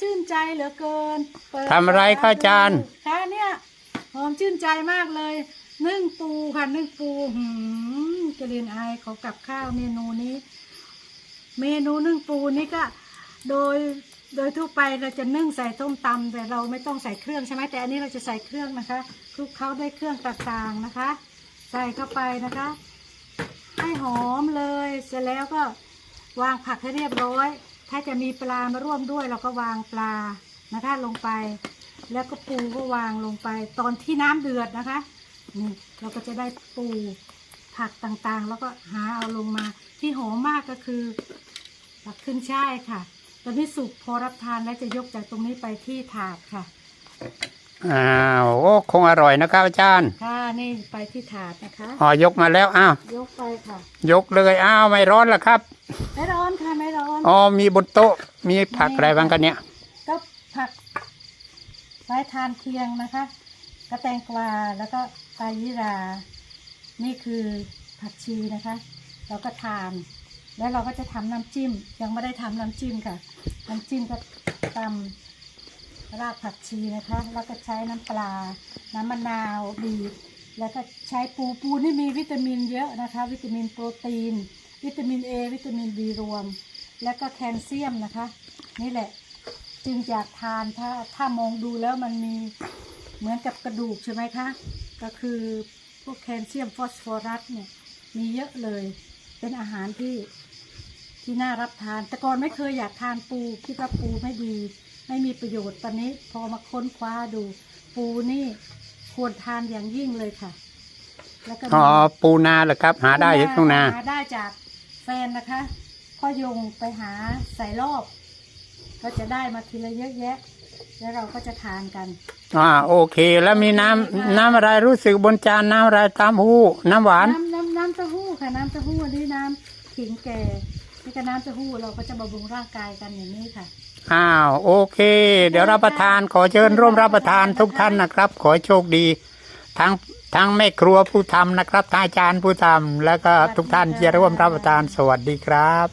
ชื่นใจเหลือเกินเปิดทำอะไรคะอาจารย์ ค่ะเนี่ยหอมชื่นใจมากเลย นึ่งปูค่ะนึ่งปูหืมจะเรียนไอายขอกับข้าวเมนูนี้ เมนูนึ่งปูนี่ก็ โดยโดยทั่วไปเราจะนึ่งใส่ต้มตำแต่เราไม่ต้องใส่เครื่องใช่ไหมแต่อันนี้เราจะใส่เครื่องนะคะคลุกเคล้าด้วยเครื่องต่างๆนะคะ ใส่เข้าไปนะคะ ให้หอมเลย เสร็จแล้วก็วางผักให้เรียบร้อย ถ้าจะมีปลามาร่วมด้วย เราก็วางปลานะคะลงไป แล้วก็ปูก็วางลงไป ตอนที่น้ำเดือดนะคะนี่เราก็จะได้ปูผักต่างๆ แล้วก็หาเอาลงมาที่หอมมากก็คือผักขึ้นช่ายค่ะตอนนี้สุกพอรับทานแล้วจะยกจากตรงนี้ไปที่ถาดค่ะอ้าวโอ้คงอร่อยนะครับอาจารย์ค่ะ นี่ไปที่ถาดนะคะ อ๋อยกมาแล้วอ้าวยกไปค่ะ ยกเลยอ้าวไม่ร้อนละครับไม่ร้อนค่ะไม่ร้อนอ๋อมีบนโต๊ะมีผักอะไรบ้างกันเนี่ยก็ผักไว้ทานเคียงนะคะกระแตงกวาแล้วก็ปลายิรา นี่คือผักชีนะคะ เราก็ทาน แล้วเราก็จะทำน้ำจิ้ม ยังไม่ได้ทำน้ำจิ้มค่ะ น้ำจิ้มก็ตำรากผักชีนะคะ แล้วก็ใช้น้ำปลา น้ำมะนาวบีบ แล้วก็ใช้ปูปูนี่มีวิตามินเยอะนะคะ วิตามินโปรตีน วิตามินเอวิตามินบีรวม แล้วก็แคลเซียมนะคะ นี่แหละจึงอยากทานถ้าถ้ามองดูแล้วมันมีเหมือนกับกระดูกใช่ไหมคะ ก็คือพวกแคลเซียมฟอสฟอรัสเนี่ยมีเยอะเลย เป็นอาหารที่ที่น่ารับทาน แต่ก่อนไม่เคยอยากทานปูคิดว่าปูไม่ดี ไม่มีประโยชน์ตอนนี้พอมาค้นคว้าดูปูนี่ ควรทานอย่างยิ่งเลยค่ะ แล้วก็มี อ๋อปูนาเหรอครับ หาได้ที่ทุ่งนา หาได้จากแฟนนะคะพ่อยงไปหาใส่รอบ ก็จะได้มาทีละเยอะแยะ แล้วเราก็จะทานกัน อ่าโอเค แล้วมีน้ำน้ำอะไรรู้สึกบนจานน้ำอะไรตามหูน้ำหวาน น้ำน้ำน้ำเต้าหู้ค่ะ น้ำเต้าหู้อันนี้น้ำขิงแก่ นี่ก็น้ำเต้าหู้เราก็จะบำรุงร่างกายกันอย่างนี้ค่ะ อ้าวโอเค เดี๋ยวรับประทานขอเชิญร่วมรับประทานทุกท่านนะครับ ขอโชคดี ทั้งทั้งแม่ครัวผู้ทำนะครับท่านอาจารย์ผู้ทำแล้วก็ทุกท่านที่จะร่วมรับประทานสวัสดีครับ